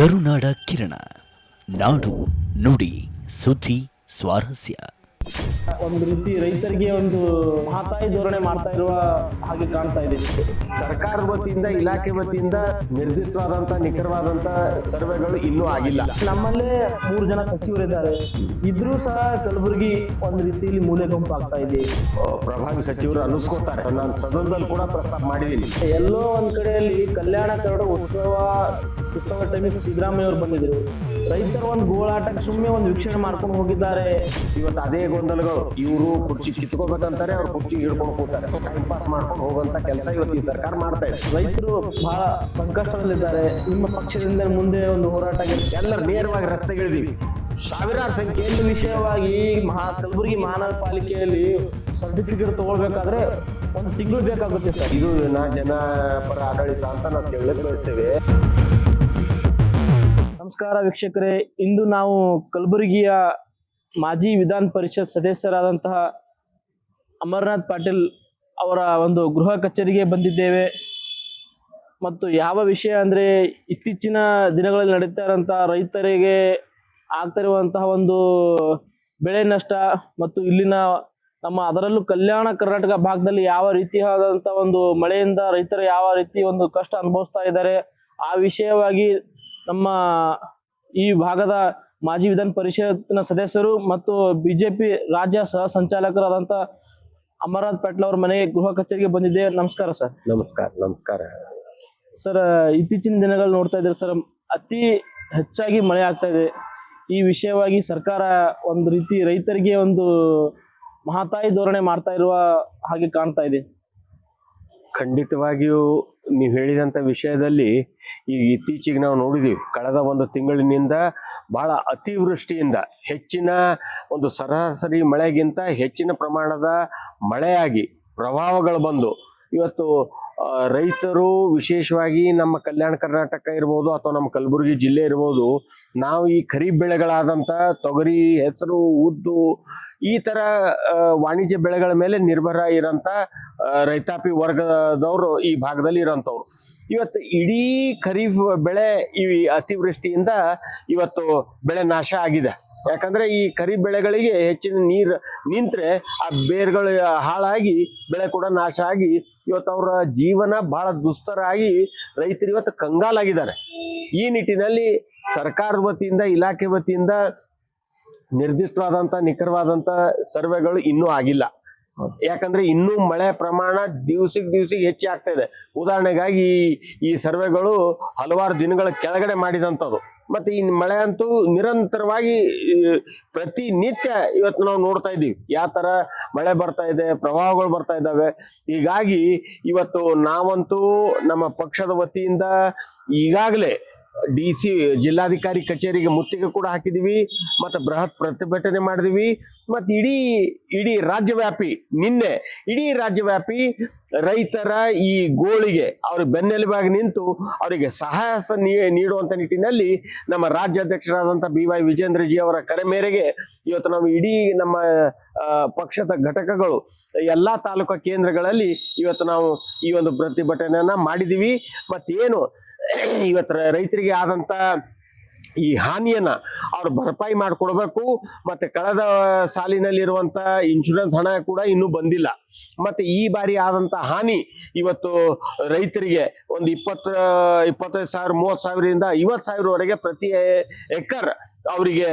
ಕರುನಾಡ ಕಿರಣ. ನಾಡು ನುಡಿ ಸುದ್ದಿ ಸ್ವಾರಸ್ಯ. ಒಂದು ರೀತಿ ರೈತರಿಗೆ ಒಂದು ಮಹತಾಯಿ ಧೋರಣೆ ಮಾಡ್ತಾ ಇರುವ ಹಾಗೆ ಕಾಣ್ತಾ ಇದೆ. ಸರ್ಕಾರದ ವತಿಯಿಂದ ಇಲಾಖೆ ವತಿಯಿಂದ ನಿರ್ದಿಷ್ಟವಾದಂತ ನಿಖರವಾದಂತ ಸರ್ವೆಗಳು ಇನ್ನೂ ಆಗಿಲ್ಲ. ನಮ್ಮಲ್ಲೇ ಮೂರು ಜನ ಸಚಿವರಿದ್ದಾರೆ. ಇದ್ರೂ ಸಹ ಕಲಬುರಗಿ ಒಂದು ರೀತಿಯಲ್ಲಿ ಮೂಲೆ ಗುಂಪು ಆಗ್ತಾ ಇದೆ ಪ್ರಭಾವಿ ಸಚಿವರು ಅನಿಸ್ಕೋತಾರೆ ನಾನು ಸದನದಲ್ಲಿ ಕೂಡ ಪ್ರಸ್ತಾಪ ಮಾಡಿದ್ದೀನಿ. ಎಲ್ಲೋ ಒಂದ್ ಕಡೆಯಲ್ಲಿ ಕಲ್ಯಾಣ ಕರಡು ಉತ್ಸವ ಉತ್ಸವ ಟೈಮಿಗೆ ಸಿದ್ದರಾಮಯ್ಯ ಅವರು ಬಂದಿದ್ರು. ರೈತರ ಒಂದು ಗೋಳಾಟಕ್ಕೆ ಸುಮ್ಮನೆ ಒಂದು ವೀಕ್ಷಣೆ ಮಾಡ್ಕೊಂಡು ಹೋಗಿದ್ದಾರೆ. ಇವತ್ತು ಅದೇ ಗೊಂದಲಗಳು. ಇವರು ಕುರ್ಚಿ ಕಿತ್ಕೋಬೇಕಂತಾರೆ ಅವ್ರು ಕುರ್ಚಿ ಹಿಡ್ಕೊಂಡು ಕೂತಾರೆ. ಟೈಮ್ ಪಾಸ್ ಮಾಡ್ಕೊಂಡು ಹೋಗುವಂತ ಕೆಲಸ ಇವತ್ತು ಈ ಸರ್ಕಾರ ಮಾಡ್ತಾ ಇದೆ. ರೈತರು ಬಹಳ ಸಂಕಷ್ಟದಲ್ಲಿದ್ದಾರೆ. ನಿಮ್ಮ ಪಕ್ಷದಿಂದ ಮುಂದೆ ಒಂದು ಹೋರಾಟ ಎಲ್ಲರೂ ನೇರವಾಗಿ ರಸ್ತೆಗಿಳಿದೀವಿ. ಸಾವಿರಾರು ಸಂಖ್ಯೆಯಲ್ಲಿ ವಿಷಯವಾಗಿ ಮಹಾ ಕಲಬುರಗಿ ಮಹಾನಗರ ಪಾಲಿಕೆಯಲ್ಲಿ ಸರ್ಟಿಫಿಕೇಟ್ ತಗೊಳ್ಬೇಕಾದ್ರೆ ಒಂದು ತಿಂಗಳು ಬೇಕಾಗುತ್ತೆ ಸರ್. ಇದು ನಾ ಜನಪರ ಆಡಳಿತ ಅಂತ ನಾವು ಕೇಳಕ್ ಬಯಸ್ತೇವೆ. ನಮಸ್ಕಾರ ವೀಕ್ಷಕರೇ. ಇಂದು ನಾವು ಕಲಬುರಗಿಯ ಮಾಜಿ ವಿಧಾನ ಪರಿಷತ್ ಸದಸ್ಯರಾದಂತಹ ಅಮರನಾಥ್ ಪಾಟೀಲ್ ಅವರ ಒಂದು ಗೃಹ ಕಚೇರಿಗೆ ಬಂದಿದ್ದೇವೆ. ಮತ್ತು ಯಾವ ವಿಷಯ ಅಂದರೆ ಇತ್ತೀಚಿನ ದಿನಗಳಲ್ಲಿ ನಡೀತಾ ಇರೋಂಥ ರೈತರಿಗೆ ಆಗ್ತಿರುವಂತಹ ಒಂದು ಬೆಳೆ ನಷ್ಟ ಮತ್ತು ಇಲ್ಲಿನ ನಮ್ಮ ಅದರಲ್ಲೂ ಕಲ್ಯಾಣ ಕರ್ನಾಟಕ ಭಾಗದಲ್ಲಿ ಯಾವ ರೀತಿಯಾದಂಥ ಒಂದು ಮಳೆಯಿಂದ ರೈತರು ಯಾವ ರೀತಿ ಒಂದು ಕಷ್ಟ ಅನುಭವಿಸ್ತಾ ಇದ್ದಾರೆ, ಆ ವಿಷಯವಾಗಿ ನಮ್ಮ ಈ ಭಾಗದ ಮಾಜಿ ವಿಧಾನ ಪರಿಷತ್ನ ಸದಸ್ಯರು ಮತ್ತು ಬಿಜೆಪಿ ರಾಜ್ಯ ಸಹ ಸಂಚಾಲಕರಾದಂಥ ಅಮರನಾಥ್ ಪೇಟ್ಲ ಅವ್ರ ಮನೆಗೆ ಗೃಹ ಕಚೇರಿಗೆ ಬಂದಿದ್ದೆ. ನಮಸ್ಕಾರ ಸರ್. ನಮಸ್ಕಾರ ನಮಸ್ಕಾರ. ಸರ್ ಇತ್ತೀಚಿನ ದಿನಗಳು ನೋಡ್ತಾ ಇದ್ದಾರೆ ಸರ್ ಅತಿ ಹೆಚ್ಚಾಗಿ ಮಳೆ ಆಗ್ತಾ ಇದೆ. ಈ ವಿಷಯವಾಗಿ ಸರ್ಕಾರ ಒಂದು ರೀತಿ ರೈತರಿಗೆ ಒಂದು ಮಹತಾಯಿ ಧೋರಣೆ ಮಾಡ್ತಾ ಇರುವ ಹಾಗೆ ಕಾಣ್ತಾ ಇದೆ. ಖಂಡಿತವಾಗಿಯೂ ನೀವು ಹೇಳಿದಂಥ ವಿಷಯದಲ್ಲಿ ಈಗ ಇತ್ತೀಚೆಗೆ ನಾವು ನೋಡಿದ್ದೀವಿ ಕಳೆದ ಒಂದು ತಿಂಗಳಿನಿಂದ ಭಾಳ ಅತಿವೃಷ್ಟಿಯಿಂದ, ಹೆಚ್ಚಿನ ಒಂದು ಸರಾಸರಿ ಮಳೆಗಿಂತ ಹೆಚ್ಚಿನ ಪ್ರಮಾಣದ ಮಳೆಯಾಗಿ ಪ್ರವಾಹಗಳು ಬಂದು ಇವತ್ತು ರೈತರು ವಿಶೇಷವಾಗಿ ನಮ್ಮ ಕಲ್ಯಾಣ ಕರ್ನಾಟಕ ಇರ್ಬೋದು ಅಥವಾ ನಮ್ಮ ಕಲಬುರಗಿ ಜಿಲ್ಲೆ ಇರ್ಬೋದು, ನಾವು ಈ ಖರೀಫ್ ಬೆಳೆಗಳಾದಂಥ ತೊಗರಿ, ಹೆಸರು, ಉದ್ದು ಈ ಥರ ವಾಣಿಜ್ಯ ಬೆಳೆಗಳ ಮೇಲೆ ನಿರ್ಭರ ಇರೋಂಥ ರೈತಾಪಿ ವರ್ಗದವರು ಈ ಭಾಗದಲ್ಲಿ ಇರೋಂಥವ್ರು. ಇವತ್ತು ಇಡೀ ಖರೀಫ್ ಬೆಳೆ ಈ ಅತಿವೃಷ್ಟಿಯಿಂದ ಇವತ್ತು ಬೆಳೆ ನಾಶ ಆಗಿದೆ. ಯಾಕಂದ್ರೆ ಈ ಕರಿ ಬೆಳೆಗಳಿಗೆ ಹೆಚ್ಚಿನ ನೀರು ನಿಂತ್ರೆ ಆ ಬೇರುಗಳು ಹಾಳಾಗಿ, ಬೆಳೆ ಕೂಡ ನಾಶ ಆಗಿ ಇವತ್ತು ಅವರ ಜೀವನ ಬಹಳ ದುಸ್ತರ ಆಗಿ ರೈತರು ಇವತ್ತು ಕಂಗಾಲಾಗಿದ್ದಾರೆ. ಈ ನಿಟ್ಟಿನಲ್ಲಿ ಸರ್ಕಾರದ ವತಿಯಿಂದ, ಇಲಾಖೆ ವತಿಯಿಂದ ನಿರ್ದಿಷ್ಟವಾದಂಥ ನಿಖರವಾದಂಥ ಸರ್ವೆಗಳು ಇನ್ನೂ ಆಗಿಲ್ಲ. ಯಾಕಂದ್ರೆ ಇನ್ನೂ ಮಳೆ ಪ್ರಮಾಣ ದಿವ್ಸಕ್ಕೆ ದಿವ್ಸಕ್ಕೆ ಹೆಚ್ಚು ಆಗ್ತಾ ಇದೆ. ಉದಾಹರಣೆಗಾಗಿ ಈ- ಈ ಸರ್ವೆಗಳು ಹಲವಾರು ದಿನಗಳ ಕೆಳಗಡೆ ಮಾಡಿದಂಥದ್ದು. ಮತ್ತೆ ಈ ಮಳೆ ಅಂತೂ ನಿರಂತರವಾಗಿ ಪ್ರತಿ ಪ್ರತಿನಿತ್ಯ ಇವತ್ತು ನಾವು ನೋಡ್ತಾ ಇದ್ದೀವಿ. ಯಾವ ತರ ಮಳೆ ಬರ್ತಾ ಇದೆ, ಪ್ರವಾಹಗಳು ಬರ್ತಾ ಇದ್ದಾವೆ. ಹೀಗಾಗಿ ಇವತ್ತು ನಾವಂತೂ ನಮ್ಮ ಪಕ್ಷದ ವತಿಯಿಂದ ಈಗಾಗಲೇ ಡಿ ಸಿ ಜಿಲ್ಲಾಧಿಕಾರಿ ಕಚೇರಿಗೆ ಮುತ್ತಿಗೆ ಕೂಡ ಹಾಕಿದೀವಿ, ಮತ್ತೆ ಬೃಹತ್ ಪ್ರತಿಭಟನೆ ಮಾಡಿದೀವಿ, ಮತ್ತು ಇಡೀ ಇಡೀ ರಾಜ್ಯವ್ಯಾಪಿ, ನಿನ್ನೆ ಇಡೀ ರಾಜ್ಯವ್ಯಾಪಿ ರೈತರ ಈ ಗೋಳಿಗೆ ಅವ್ರ ಬೆನ್ನೆಲುಬಾಗಿ ನಿಂತು ಅವರಿಗೆ ಸಹಾಯ ನೀಡುವಂಥ ನಿಟ್ಟಿನಲ್ಲಿ ನಮ್ಮ ರಾಜ್ಯಾಧ್ಯಕ್ಷರಾದಂಥ ಬಿ ವೈ ವಿಜೇಂದ್ರಜಿ ಅವರ ಕರೆ ಮೇರೆಗೆ ಇವತ್ತು ನಾವು ಇಡೀ ನಮ್ಮ ಪಕ್ಷದ ಘಟಕಗಳು ಎಲ್ಲಾ ತಾಲೂಕಾ ಕೇಂದ್ರಗಳಲ್ಲಿ ಇವತ್ತು ನಾವು ಈ ಒಂದು ಪ್ರತಿಭಟನೆಯನ್ನ ಮಾಡಿದೀವಿ. ಮತ್ತೇನು, ಇವತ್ತು ರೈತರಿಗೆ ಆದಂತ ಈ ಹಾನಿಯನ್ನ ಅವ್ರು ಭರಪಾಯಿ ಮಾಡಿಕೊಡ್ಬೇಕು. ಮತ್ತೆ ಕಳೆದ ಸಾಲಿನಲ್ಲಿರುವಂತ ಇನ್ಶೂರೆನ್ಸ್ ಹಣ ಕೂಡ ಇನ್ನೂ ಬಂದಿಲ್ಲ. ಮತ್ತೆ ಈ ಬಾರಿ ಆದಂತ ಹಾನಿ ಇವತ್ತು ರೈತರಿಗೆ ಒಂದು ಇಪ್ಪತ್ತು, ಇಪ್ಪತ್ತೈದು ಸಾವಿರ, ಮೂವತ್ತು ಸಾವಿರದಿಂದ ಐವತ್ತು ಸಾವಿರವರೆಗೆ ಪ್ರತಿ ಎಕರ್ ಅವರಿಗೆ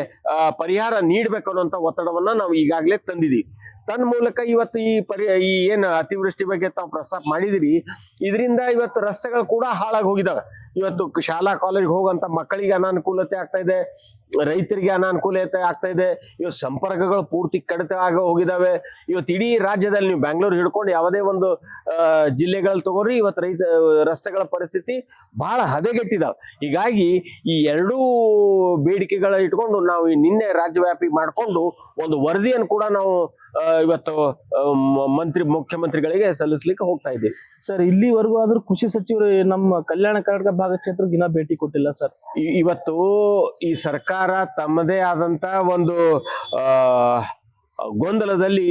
ಪರಿಹಾರ ನೀಡಬೇಕು ಅನ್ನುವಂಥ ಒತ್ತಡವನ್ನ ನಾವು ಈಗಾಗಲೇ ತಂದಿದ್ದೀವಿ ತನ್ನ ಮೂಲಕ ಇವತ್ತು ಈ ಪರಿ, ಈ ಏನು ಅತಿವೃಷ್ಟಿ ಬಗ್ಗೆ ತಾವು ಪ್ರಸ್ತಾಪ ಮಾಡಿದಿರಿ, ಇದರಿಂದ ಇವತ್ತು ರಸ್ತೆಗಳು ಕೂಡ ಹಾಳಾಗಿ ಹೋಗಿದಾವೆ. ಇವತ್ತು ಶಾಲಾ, ಕಾಲೇಜ್ಗೆ ಹೋಗುವಂತ ಮಕ್ಕಳಿಗೆ ಅನಾನುಕೂಲತೆ ಆಗ್ತಾ ಇದೆ, ರೈತರಿಗೆ ಅನಾನುಕೂಲತೆ ಆಗ್ತಾ ಇದೆ ಇವತ್ತು ಸಂಪರ್ಕಗಳು ಪೂರ್ತಿ ಕಡಿತ ಆಗ ಹೋಗಿದಾವೆ. ಇವತ್ತು ಇಡೀ ರಾಜ್ಯದಲ್ಲಿ ನೀವು ಬ್ಯಾಂಗ್ಳೂರ್ ಹಿಡ್ಕೊಂಡು ಯಾವುದೇ ಒಂದು ಜಿಲ್ಲೆಗಳಲ್ಲಿ ತಗೋರಿ, ಇವತ್ತು ರೈತ, ರಸ್ತೆಗಳ ಪರಿಸ್ಥಿತಿ ಬಹಳ ಹದಗೆಟ್ಟಿದಾವೆ. ಹೀಗಾಗಿ ಈ ಎರಡೂ ಬೇಡಿಕೆಗಳ ಇಟ್ಕೊಂಡು ನಾವು ನಿನ್ನೆ ರಾಜ್ಯವ್ಯಾಪಿ ಮಾಡಿಕೊಂಡು ಒಂದು ವರದಿಯನ್ನು ಕೂಡ ನಾವು ಇವತ್ತು ಮಂತ್ರಿ ಮುಖ್ಯಮಂತ್ರಿಗಳಿಗೆ ಸಲ್ಲಿಸ್ಲಿಕ್ಕೆ ಹೋಗ್ತಾ ಇದ್ದೀವಿ. ಸರ್ ಇಲ್ಲಿವರೆಗೂ ಆದ್ರೂ ಕೃಷಿ ಸಚಿವರು ನಮ್ಮ ಕಲ್ಯಾಣ ಕರ್ನಾಟಕ ಭಾಗ ಕ್ಷೇತ್ರಕ್ಕೆ ಇನ್ನ ಭೇಟಿ ಕೊಟ್ಟಿಲ್ಲ ಸರ್. ಇವತ್ತು ಈ ಸರ್ಕಾರ ತಮ್ಮದೇ ಆದಂತ ಒಂದು ಗೊಂದಲದಲ್ಲಿ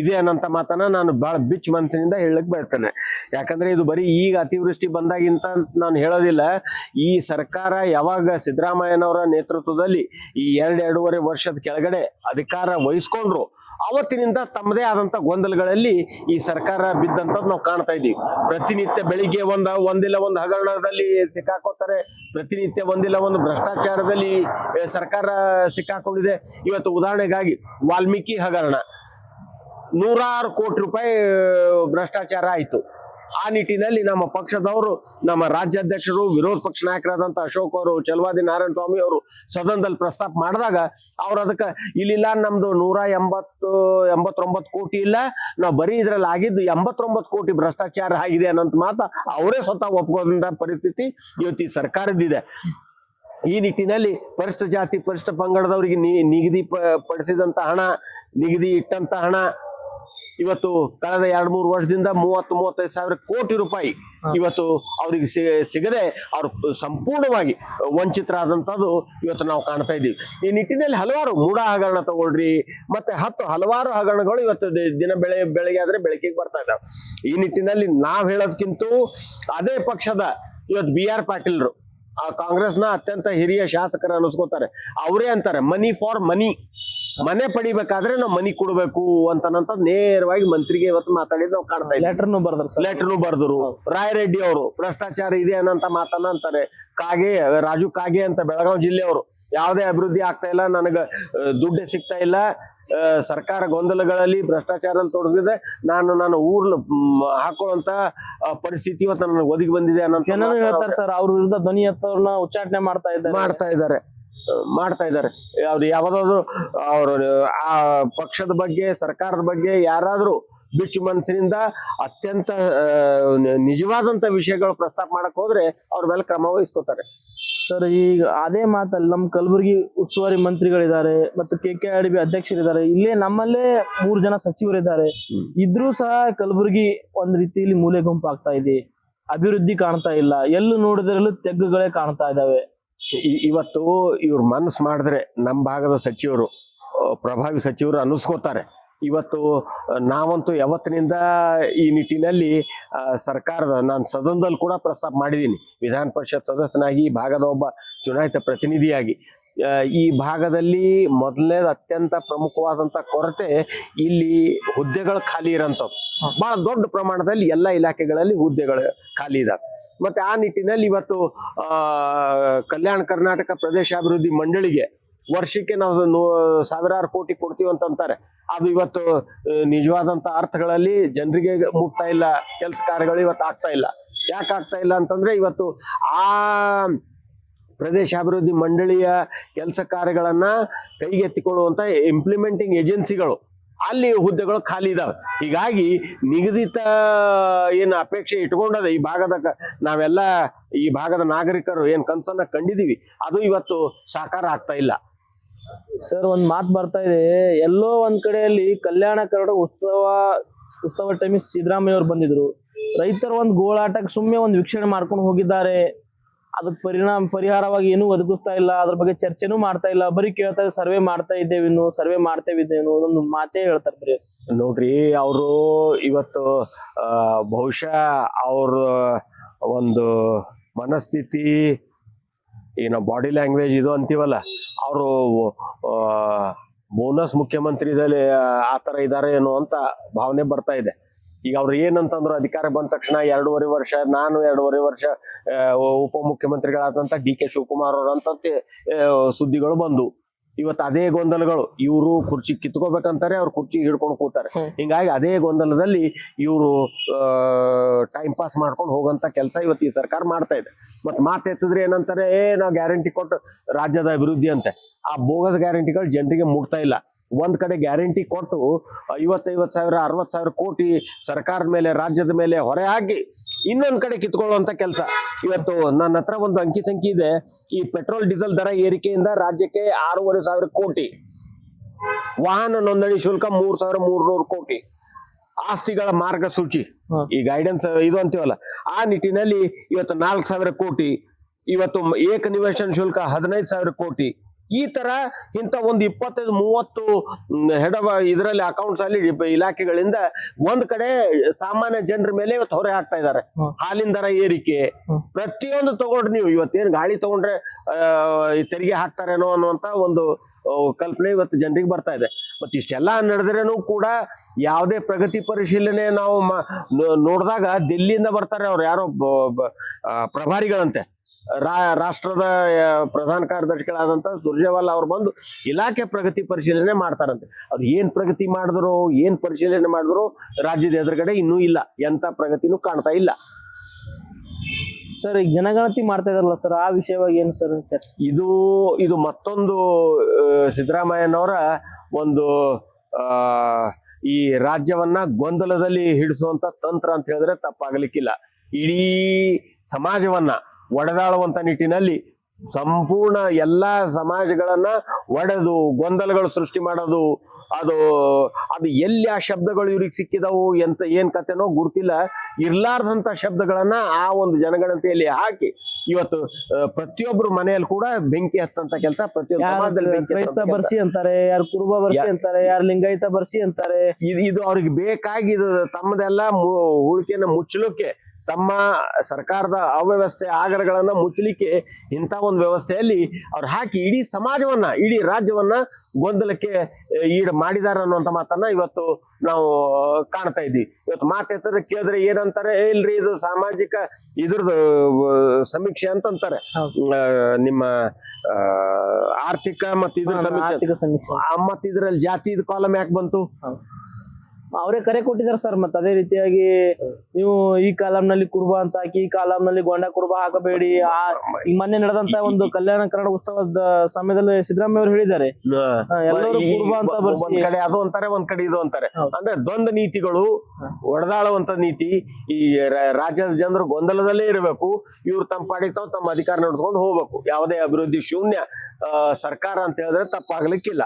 ಇದೆ ಅನ್ನೋಂಥ ಮಾತನ್ನ ನಾನು ಬಹಳ ಬಿಚ್ಚ ಮನಸ್ಸಿನಿಂದ ಹೇಳಕ್ ಬರ್ತೇನೆ ಯಾಕಂದ್ರೆ ಇದು ಬರೀ ಈಗ ಅತಿವೃಷ್ಟಿ ಬಂದಾಗಿಂತ ನಾನು ಹೇಳೋದಿಲ್ಲ. ಈ ಸರ್ಕಾರ ಯಾವಾಗ ಸಿದ್ದರಾಮಯ್ಯನವರ ನೇತೃತ್ವದಲ್ಲಿ ಈ ಎರಡು ಎರಡೂವರೆ ವರ್ಷದ ಕೆಳಗಡೆ ಅಧಿಕಾರ ವಹಿಸ್ಕೊಂಡ್ರು, ಅವತ್ತಿನಿಂದ ತಮ್ಮದೇ ಆದಂತ ಗೊಂದಲಗಳಲ್ಲಿ ಈ ಸರ್ಕಾರ ಬಿದ್ದಂಥದ್ದು ನಾವು ಕಾಣ್ತಾ ಇದ್ದೀವಿ. ಪ್ರತಿನಿತ್ಯ ಬೆಳಿಗ್ಗೆ ಒಂದ, ಒಂದಿಲ್ಲ ಒಂದು ಹಗರಣದಲ್ಲಿ ಸಿಕ್ಕಾಕೋತಾರೆ ಪ್ರತಿನಿತ್ಯ ಒಂದಿಲ್ಲ ಒಂದು ಭ್ರಷ್ಟಾಚಾರದಲ್ಲಿ ಸರ್ಕಾರ ಸಿಕ್ಕಾಕೊಂಡಿದೆ. ಇವತ್ತು ಉದಾಹರಣೆಗಾಗಿ ವಾಲ್ಮೀಕಿ ಹಗರಣ. ನೂರಾರು ಕೋಟಿ ರೂಪಾಯಿ ಭ್ರಷ್ಟಾಚಾರ ಆಯಿತು. ಆ ನಿಟ್ಟಿನಲ್ಲಿ ನಮ್ಮ ಪಕ್ಷದವರು, ನಮ್ಮ ರಾಜ್ಯಾಧ್ಯಕ್ಷರು, ವಿರೋಧ ಪಕ್ಷ ನಾಯಕರಾದಂಥ ಅಶೋಕ್ ಅವರು ಚಲವಾದಿ ನಾರಾಯಣ ಸ್ವಾಮಿ ಅವರು ಸದನದಲ್ಲಿ ಪ್ರಸ್ತಾಪ ಮಾಡಿದಾಗ ಅವ್ರು ಅದಕ್ಕೆ, ಇಲ್ಲಿಲ್ಲ ನಮ್ದು ನೂರ ಎಂಬತ್ತು, ಎಂಬತ್ತೊಂಬತ್ತು ಕೋಟಿ ಇಲ್ಲ, ನಾವು ಬರೀ ಇದ್ರಲ್ಲಿ ಆಗಿದ್ದು ಎಂಬತ್ತೊಂಬತ್ತು ಕೋಟಿ ಭ್ರಷ್ಟಾಚಾರ ಆಗಿದೆ ಅನ್ನೋಂಥ ಮಾತು ಅವರೇ ಸ್ವತಃ ಒಪ್ಕೊಂಡ ಪರಿಸ್ಥಿತಿ ಇವತ್ತು ಸರ್ಕಾರದಿದೆ ಈ ನಿಟ್ಟಿನಲ್ಲಿ ಪರಿಷ್ಠ ಜಾತಿ, ಪರಿಷ್ಠ ಪಂಗಡದವರಿಗೆ ನಿಗದಿ ಪಡಿಸಿದಂಥ ಹಣ, ನಿಗದಿ ಇಟ್ಟಂತ ಹಣ ಇವತ್ತು ಕಳೆದ ಎರಡ್ ಮೂರು ವರ್ಷದಿಂದ ಮೂವತ್ತು ಮೂವತ್ತೈದು ಸಾವಿರ ಕೋಟಿ ರೂಪಾಯಿ ಇವತ್ತು ಅವರಿಗೆ ಸಿಗದೆ ಅವರು ಸಂಪೂರ್ಣವಾಗಿ ವಂಚಿತರಾದಂಥದ್ದು ಇವತ್ತು ನಾವು ಕಾಣ್ತಾ ಇದ್ದೀವಿ. ಈ ನಿಟ್ಟಿನಲ್ಲಿ ಹಲವಾರು ಮೂಡ ಹಗರಣ ತಗೊಳ್ರಿ ಮತ್ತೆ ಹತ್ತು ಹಲವಾರು ಹಗರಣಗಳು ಇವತ್ತು ದಿನ ಬೆಳೆ ಬೆಳಗ್ಗೆ ಆದ್ರೆ ಬೆಳಕಿಗೆ ಬರ್ತಾ ಇದ್ದಾವೆ. ಈ ನಿಟ್ಟಿನಲ್ಲಿ ನಾವು ಹೇಳೋದಕ್ಕಿಂತ ಅದೇ ಪಕ್ಷದ ಇವತ್ತು ಬಿ ಆರ್ ಪಾಟೀಲ್ರು ಆ ಕಾಂಗ್ರೆಸ್ನ ಅತ್ಯಂತ ಹಿರಿಯ ಶಾಸಕರು ಅನಿಸ್ಕೋತಾರೆ ಅವರೇ ಅಂತಾರೆ ಮನಿ ಫಾರ್ ಮನಿ. ಮನೆ ಪಡಿಬೇಕಾದ್ರೆ ನಾವು ಮನಿ ಕೊಡ್ಬೇಕು ಅಂತ ನೇರವಾಗಿ ಮಂತ್ರಿಗೆ ಇವತ್ತು ಮಾತಾಡಿದ್ ನಾವು ಕಾಣ್ತಾ ಇಲ್ಲ ಲೆಟರ್ನು ಬರ್ದ್ರು ಲೆಟರ್ನು ಬರ್ದರು. ರಾಯರೆಡ್ಡಿ ಅವರು ಭ್ರಷ್ಟಾಚಾರ ಇದೆ ಅನ್ನಂತ ಮಾತನ್ನ ಅಂತಾರೆ. ಕಾಗೆ ರಾಜು ಕಾಗೆ ಅಂತ ಬೆಳಗಾವಿ ಜಿಲ್ಲೆಯವರು ಯಾವುದೇ ಅಭಿವೃದ್ಧಿ ಆಗ್ತಾ ಇಲ್ಲ ನನಗ ದುಡ್ಡು ಸಿಗ್ತಾ ಇಲ್ಲ. ಸರ್ಕಾರ ಗೊಂದಲಗಳಲ್ಲಿ ಭ್ರಷ್ಟಾಚಾರ ತೊಡಗಿದ್ರೆ ನಾನು ನನ್ನ ಊರ್ನ ಹಾಕೊಳ್ಳುವಂತ ಪರಿಸ್ಥಿತಿ ಇವತ್ತು ನನಗೆ ಒದಗಿ ಬಂದಿದೆ ಅನ್ನೋ ಜನ ಹೇಳ್ತಾರೆ ಸರ್ ಅವ್ರ ವಿರುದ್ಧ ಧ್ವನಿ ಎತ್ತವ್ರನ್ನ ಉಚ್ಚಾಟನೆ ಮಾಡ್ತಾ ಇದ್ದಾರೆ. ಮಾಡ್ತಾ ಇದ್ದಾರೆ. ಮಾಡ್ತಾ ಇದ್ದಾರೆ. ಅವ್ರು ಯಾವ್ದಾದ್ರು ಅವರು, ಆ ಪಕ್ಷದ ಬಗ್ಗೆ, ಸರ್ಕಾರದ ಬಗ್ಗೆ ಯಾರಾದರೂ ಬಿಚ್ಚು ಮನಸ್ಸಿನಿಂದ ಅತ್ಯಂತ ನಿಜವಾದಂತ ವಿಷಯಗಳು ಪ್ರಸ್ತಾಪ ಮಾಡಕ್ ಹೋದ್ರೆ ಅವ್ರ ಮೇಲೆ ಕ್ರಮ ವಹಿಸ್ಕೋತಾರೆ. ಸರ್, ಈಗ ಅದೇ ಮಾತಲ್ಲಿ ನಮ್ಮ ಕಲಬುರಗಿ ಉಸ್ತುವಾರಿ ಮಂತ್ರಿಗಳಿದ್ದಾರೆ ಮತ್ತು K K R D B ಅಧ್ಯಕ್ಷರಿದ್ದಾರೆ. ಇಲ್ಲೇ ನಮ್ಮಲ್ಲೇ ಮೂರು ಜನ ಸಚಿವರಿದ್ದಾರೆ. ಇದ್ರೂ ಸಹ ಕಲಬುರಗಿ ಒಂದ್ ರೀತಿಯಲ್ಲಿ ಮೂಲೆ ಗುಂಪು ಆಗ್ತಾ ಇದೆ. ಅಭಿವೃದ್ಧಿ ಕಾಣ್ತಾ ಇಲ್ಲ. ಎಲ್ಲೂ ನೋಡಿದ್ರಲ್ಲೂ ತೆಗ್ಗುಗಳೇ ಕಾಣ್ತಾ ಇದಾವೆ ಇವತ್ತು ಇವ್ರ ಮನಸ್ಸು ಮಾಡಿದ್ರೆ ನಮ್ಮ ಭಾಗದ ಸಚಿವರು ಪ್ರಭಾವಿ ಸಚಿವರು ಅನ್ನಿಸ್ಕೋತಾರೆ. ಇವತ್ತು ನಾವಂತೂ ಯಾವತ್ತಿನಿಂದ ಈ ನಿಟ್ಟಿನಲ್ಲಿ ಸರ್ಕಾರದ ನಾನು ಸದನದಲ್ಲಿ ಕೂಡ ಪ್ರಸ್ತಾಪ ಮಾಡಿದ್ದೀನಿ ವಿಧಾನ ಪರಿಷತ್ ಸದಸ್ಯನಾಗಿ ಭಾಗದ ಒಬ್ಬ ಚುನಾಯಿತ ಪ್ರತಿನಿಧಿಯಾಗಿ. ಈ ಭಾಗದಲ್ಲಿ ಮೊದಲನೇದು ಅತ್ಯಂತ ಪ್ರಮುಖವಾದಂತ ಕೊರತೆ ಇಲ್ಲಿ ಹುದ್ದೆಗಳು ಖಾಲಿ ಇರೋಂಥದ್ದು ಬಹಳ ದೊಡ್ಡ ಪ್ರಮಾಣದಲ್ಲಿ ಎಲ್ಲ ಇಲಾಖೆಗಳಲ್ಲಿ ಹುದ್ದೆಗಳು ಖಾಲಿ ಇದಾವೆ. ಮತ್ತೆ ಆ ನಿಟ್ಟಿನಲ್ಲಿ ಇವತ್ತು ಆ, ಕಲ್ಯಾಣ ಕರ್ನಾಟಕ ಪ್ರದೇಶಾಭಿವೃದ್ಧಿ ಮಂಡಳಿಗೆ ವರ್ಷಕ್ಕೆ ನಾವು ನೂ- ಸಾವಿರಾರು ಕೋಟಿ ಕೊಡ್ತೀವಿ ಅಂತಂತಾರೆ. ಅದು ಇವತ್ತು ನಿಜವಾದಂತ ಅರ್ಥಗಳಲ್ಲಿ ಜನರಿಗೆ ಮುಟ್ತಾ ಇಲ್ಲ ಕೆಲಸ ಕಾರ್ಯಗಳು ಇವತ್ತು ಆಗ್ತಾ ಇಲ್ಲ. ಯಾಕೆ ಆಗ್ತಾ ಇಲ್ಲ ಅಂತಂದ್ರೆ ಇವತ್ತು ಆ ಪ್ರದೇಶಾಭಿವೃದ್ಧಿ ಮಂಡಳಿಯ ಕೆಲಸ ಕಾರ್ಯಗಳನ್ನು ಕೈಗೆತ್ತಿಕೊಳ್ಳುವಂಥ ಇಂಪ್ಲಿಮೆಂಟಿಂಗ್ ಏಜೆನ್ಸಿಗಳು ಅಲ್ಲಿ ಹುದ್ದೆಗಳು ಖಾಲಿ ಇದ್ದಾವೆ ಹೀಗಾಗಿ ನಿಗದಿತ, ಏನು ಅಪೇಕ್ಷೆ ಇಟ್ಕೊಂಡದ ಈ ಭಾಗದ ನಾವೆಲ್ಲ ಈ ಭಾಗದ ನಾಗರಿಕರು ಏನು ಕನಸನ್ನ ಕಂಡಿದ್ದೀವಿ ಅದು ಇವತ್ತು ಸಾಕಾರ ಆಗ್ತಾ ಇಲ್ಲ. ಸರ್, ಒಂದು ಮಾತು ಬರ್ತಾ ಇದೆ. ಎಲ್ಲೋ ಒಂದು ಕಡೆಯಲ್ಲಿ ಕಲ್ಯಾಣ ಕರ್ನಾಟಕ ಉತ್ಸವ ಉತ್ಸವ ಟೈಮಿಗೆ ಸಿದ್ದರಾಮಯ್ಯ ಅವ್ರು ಬಂದಿದ್ರು. ರೈತರು ಒಂದು ಗೋಳಾಟಕ್ಕೆ ಸುಮ್ಮನೆ ಒಂದು ವೀಕ್ಷಣೆ ಮಾಡ್ಕೊಂಡು ಹೋಗಿದ್ದಾರೆ. ಅದಕ್ಕೆ ಪರಿಣಾಮ, ಪರಿಹಾರವಾಗಿ ಏನೂ ಒದಗಿಸ್ತಾ ಇಲ್ಲ, ಅದ್ರ ಬಗ್ಗೆ ಚರ್ಚೆನೂ ಮಾಡ್ತಾ ಇಲ್ಲ. ಬರೀ ಕೇಳ್ತಾ ಸರ್ವೆ ಮಾಡ್ತಾ ಇದ್ದೇವೆ ಇನ್ನು, ಸರ್ವೆ ಅನ್ನೋ ಒಂದು ಮಾತೇ ಹೇಳ್ತಾರೆ ಬರೀ. ನೋಡ್ರಿ, ಅವರು ಇವತ್ತು ಬಹುಶಃ ಅವ್ರ ಒಂದು ಮನಸ್ಥಿತಿ, ಏನೋ ಬಾಡಿ ಲ್ಯಾಂಗ್ವೇಜ್ ಇದು ಅಂತೀವಲ್ಲ, ಅವರು ಬೋನಸ್ ಮುಖ್ಯಮಂತ್ರಿದಲ್ಲಿ, ಆ ಥರ ಇದ್ದಾರೆ ಏನೋ ಅಂತ ಭಾವನೆ ಬರ್ತಾ ಇದೆ. ಈಗ ಅವ್ರು ಏನಂತಂದ್ರು ಅಧಿಕಾರ ಬಂದ ತಕ್ಷಣ ಎರಡೂವರೆ ವರ್ಷ ನಾನು ಎರಡೂವರೆ ವರ್ಷ ಉಪ ಮುಖ್ಯಮಂತ್ರಿಗಳಾದಂತ ಡಿ ಕೆ ಶಿವಕುಮಾರ್ ಅವರು ಅಂತಂತೆ ಸುದ್ದಿಗಳು ಬಂದು. ಇವತ್ತು ಅದೇ ಗೊಂದಲಗಳು. ಇವರು ಕುರ್ಚಿ ಕಿತ್ಕೋಬೇಕಂತಾರೆ ಅವ್ರು ಕುರ್ಚಿ ಹಿಡ್ಕೊಂಡು ಕೂತಾರೆ. ಹಿಂಗಾಗಿ ಅದೇ ಗೊಂದಲದಲ್ಲಿ ಇವರು ಟೈಮ್ ಪಾಸ್ ಮಾಡ್ಕೊಂಡು ಹೋಗಂತ ಕೆಲಸ ಇವತ್ತು ಈ ಸರ್ಕಾರ ಮಾಡ್ತಾ ಇದೆ. ಮತ್ತೆ ಮಾತೆತ್ತಿದ್ರೆ ಏನಂತಾರೆ ಏ ನಾವು ಗ್ಯಾರಂಟಿ ಕೊಟ್ಟು ರಾಜ್ಯದ ಅಭಿವೃದ್ಧಿ ಅಂತೆ. ಆ ಬೋಗಸ್ ಗ್ಯಾರಂಟಿಗಳು ಜನರಿಗೆ ಮುಟ್ತಾ ಇಲ್ಲ. ಒಂದ್ ಕಡೆ ಗ್ಯಾರಂಟಿ ಕೊಟ್ಟು ಐವತ್ತೈವತ್ತು ಸಾವಿರ ಅರವತ್ತು ಸಾವಿರ ಕೋಟಿ ಸರ್ಕಾರದ ಮೇಲೆ ರಾಜ್ಯದ ಮೇಲೆ ಹೊರೆ ಹಾಕಿ ಇನ್ನೊಂದ್ ಕಡೆ ಕಿತ್ಕೊಳ್ಳುವಂತ ಕೆಲಸ. ಇವತ್ತು ನನ್ನ ಹತ್ರ ಒಂದು ಅಂಕಿ ಸಂಖ್ಯೆ ಇದೆ. ಈ ಪೆಟ್ರೋಲ್ ಡೀಸೆಲ್ ದರ ಏರಿಕೆಯಿಂದ ರಾಜ್ಯಕ್ಕೆ ಆರೂವರೆ ಸಾವಿರ ಕೋಟಿ. ವಾಹನ ನೋಂದಣಿ ಶುಲ್ಕ ಮೂರ್ ಸಾವಿರ ಮೂರ್ನೂರು ಕೋಟಿ. ಆಸ್ತಿಗಳ ಮಾರ್ಗಸೂಚಿ. ಈ ಗೈಡೆನ್ಸ್ ಇದು ಅಂತೀವಲ್ಲ ಆ ನಿಟ್ಟಿನಲ್ಲಿ ಇವತ್ತು ನಾಲ್ಕು ಸಾವಿರ ಕೋಟಿ ಇವತ್ತು ಏಕ ನಿವೇಶನ ಶುಲ್ಕ ಹದಿನೈದು ಸಾವಿರ ಕೋಟಿ. ಈ ತರ ಇಂಥ ಒಂದು ಇಪ್ಪತ್ತೈದು ಮೂವತ್ತು ಹೆಡ್ ಇದರಲ್ಲಿ ಅಕೌಂಟ್ಸ್ ಅಲ್ಲಿ ಇಲಾಖೆಗಳಿಂದ ಒಂದ್ ಕಡೆ ಸಾಮಾನ್ಯ ಜನರ ಮೇಲೆ ಇವತ್ತು ಹೊರೆ ಹಾಕ್ತಾ ಇದ್ದಾರೆ. ಹಾಲಿನ ದರ ಏರಿಕೆ. ಪ್ರತಿಯೊಂದು ತಗೊಂಡ್ರಿ ನೀವು ಇವತ್ತೇನು ಗಾಳಿ ತಗೊಂಡ್ರೆ ತೆರಿಗೆ ಹಾಕ್ತಾರೇನೋ ಅನ್ನುವಂತ ಒಂದು ಕಲ್ಪನೆ ಇವತ್ತು ಜನರಿಗೆ ಬರ್ತಾ ಇದೆ ಮತ್ತೆ ಇಷ್ಟೆಲ್ಲ ನಡೆದ್ರೇನು ಕೂಡ ಯಾವುದೇ ಪ್ರಗತಿ ಪರಿಶೀಲನೆ ನಾವು ನೋಡಿದಾಗ ದಿಲ್ಲಿಯಿಂದ ಬರ್ತಾರೆ ಅವ್ರು ಯಾರೋ ಪ್ರಭಾರಿಗಳಂತೆ ರಾಷ್ಟ್ರದ ಪ್ರಧಾನ ಕಾರ್ಯದರ್ಶಿಗಳಾದಂಥ ಸುರ್ಜೇವಾಲ ಅವ್ರು ಬಂದು ಇಲಾಖೆ ಪ್ರಗತಿ ಪರಿಶೀಲನೆ ಮಾಡ್ತಾರಂತೆ. ಅದು ಏನು ಪ್ರಗತಿ ಮಾಡಿದ್ರು ಏನು ಪರಿಶೀಲನೆ ಮಾಡಿದ್ರು ರಾಜ್ಯದ ಎದುರುಗಡೆ ಇನ್ನೂ ಇಲ್ಲ. ಎಂಥ ಪ್ರಗತಿನೂ ಕಾಣ್ತಾ ಇಲ್ಲ. ಸರ್ ಈಗ ಜನಗಣತಿ ಮಾಡ್ತಾ ಇದಾರಲ್ಲ ಸರ್ ಆ ವಿಷಯವಾಗಿ ಏನು ಸರ್ ಇದು ಇದು ಮತ್ತೊಂದು ಸಿದ್ದರಾಮಯ್ಯನವರ ಒಂದು ಈ ರಾಜ್ಯವನ್ನ ಗೊಂದಲದಲ್ಲಿ ಹಿಡಿಸುವಂತ ತಂತ್ರ ಅಂತ ಹೇಳಿದ್ರೆ ತಪ್ಪಾಗಲಿಕ್ಕಿಲ್ಲ. ಇಡೀ ಸಮಾಜವನ್ನ ಒಡೆದಾಳುವಂತ ನಿಟ್ಟಿನಲ್ಲಿ ಸಂಪೂರ್ಣ ಎಲ್ಲಾ ಸಮಾಜಗಳನ್ನ ಒಡೆದು ಗೊಂದಲಗಳು ಸೃಷ್ಟಿ ಮಾಡೋದು ಅದು ಅದು ಎಲ್ಲಿ ಆ ಶಬ್ದಗಳು ಇವ್ರಿಗೆ ಸಿಕ್ಕಿದವು ಎಂತ ಏನ್ ಕತೆನೋ ಗುರ್ತಿಲ್ಲ. ಇರ್ಲಾರ್ದಂತ ಶಬ್ದಗಳನ್ನ ಆ ಒಂದು ಜನಗಣತಿಯಲ್ಲಿ ಹಾಕಿ ಇವತ್ತು ಪ್ರತಿಯೊಬ್ಬರು ಪ್ರತಿಯೊಬ್ರು ಮನೆಯಲ್ಲಿ ಕೂಡ ಬೆಂಕಿ ಹತ್ತಂತ ಕೆಲಸ ಬೆಂಕಿ ಕ್ರೈಸ್ತ ಬರ್ಸಿ ಅಂತಾರೆ ಯಾರು ಕುರುಬ ಬರ್ಸಿ ಅಂತಾರೆ ಯಾರು ಲಿಂಗಾಯಿತ ಬರ್ಸಿ ಅಂತಾರೆ. ಇದು ಇದು ಅವ್ರಿಗೆ ಬೇಕಾಗಿ ಇದು ತಮ್ಮದೆಲ್ಲ ಹೂಡಿಕೆಯನ್ನ ಮುಚ್ಚಲಿಕ್ಕೆ ತಮ್ಮ ಸರ್ಕಾರದ ಅವ್ಯವಸ್ಥೆ ಆಗರಗಳನ್ನ ಮುಚ್ಚಲಿಕ್ಕೆ ಇಂಥ ಒಂದು ವ್ಯವಸ್ಥೆಯಲ್ಲಿ ಅವ್ರು ಹಾಕಿ ಇಡೀ ಸಮಾಜವನ್ನ ಇಡೀ ರಾಜ್ಯವನ್ನ ಗೊಂದಲಕ್ಕೆ ಈಡ್ ಮಾಡಿದಾರ ಅನ್ನುವಂಥ ಮಾತನ್ನ ಇವತ್ತು ನಾವು ಕಾಣ್ತಾ ಇದ್ದೀವಿ. ಇವತ್ತು ಮಾತು ಹೆಸರು ಕೇಳಿದ್ರೆ ಏನಂತಾರೆ? "ಏ, ಇಲ್ರಿ ಇದು ಸಾಮಾಜಿಕ ಇದ್ರದ್ದು ಸಮೀಕ್ಷೆ ಅಂತಂತಾರೆ. ನಿಮ್ಮ ಆರ್ಥಿಕ ಮತ್ತೆ ಇದ್ರ ಸಮೀಕ್ಷೆ ಮತ್ತಿದ್ರಲ್ಲಿ ಜಾತಿ ಆ, ಮತ್ತ್ ಇದ್ರಲ್ಲಿ ಜಾತಿದ ಕಾಲಮ್ ಯಾಕೆ ಬಂತು? ಅವರೇ ಕರೆ ಕೊಟ್ಟಿದ್ದಾರೆ ಸರ್ ಮತ್ತೆ ಅದೇ ರೀತಿಯಾಗಿ ನೀವು ಈ ಕಾಲಂ ನಲ್ಲಿ ಕುರುಬ ಅಂತ ಹಾಕಿ ಈ ಕಾಲಂ ನಲ್ಲಿ ಗೊಂಡ ಕುರುಬ ಹಾಕಬೇಡಿ ಆ ಮೊನ್ನೆ ನಡೆದಂತ ಒಂದು ಕಲ್ಯಾಣ ಕನ್ನಡ ಉತ್ಸವದ ಸಮಯದಲ್ಲಿ ಸಿದ್ದರಾಮಯ್ಯ ಅವರು ಹೇಳಿದ್ದಾರೆ ಎಲ್ಲರೂ ಕುರುಬ ಅಂತ ಒಂದ್-. ಕಡೆ ಅದು ಅಂತಾರೆ ಒಂದ್ ಕಡೆ ಇದು ಅಂತಾರೆ. ಅಂದ್ರೆ ದ್ವಂದ್ವ ನೀತಿಗಳು. ಒಡೆದಾಳುವಂತ ನೀತಿ ಈ ರಾಜ್ಯದ ಜನರು ಗೊಂದಲದಲ್ಲೇ ಇರಬೇಕು ಇವ್ರು ತಮ್ಮ ಪಾಡಿಗೆ ತಾವು ತಮ್ಮ ಅಧಿಕಾರ ನಡೆಸ್ಕೊಂಡು ಹೋಗ್ಬೇಕು ಯಾವುದೇ ಅಭಿವೃದ್ಧಿ ಶೂನ್ಯ ಸರ್ಕಾರ ಅಂತ ಹೇಳಿದ್ರೆ ತಪ್ಪಾಗ್ಲಿಕ್ಕಿಲ್ಲ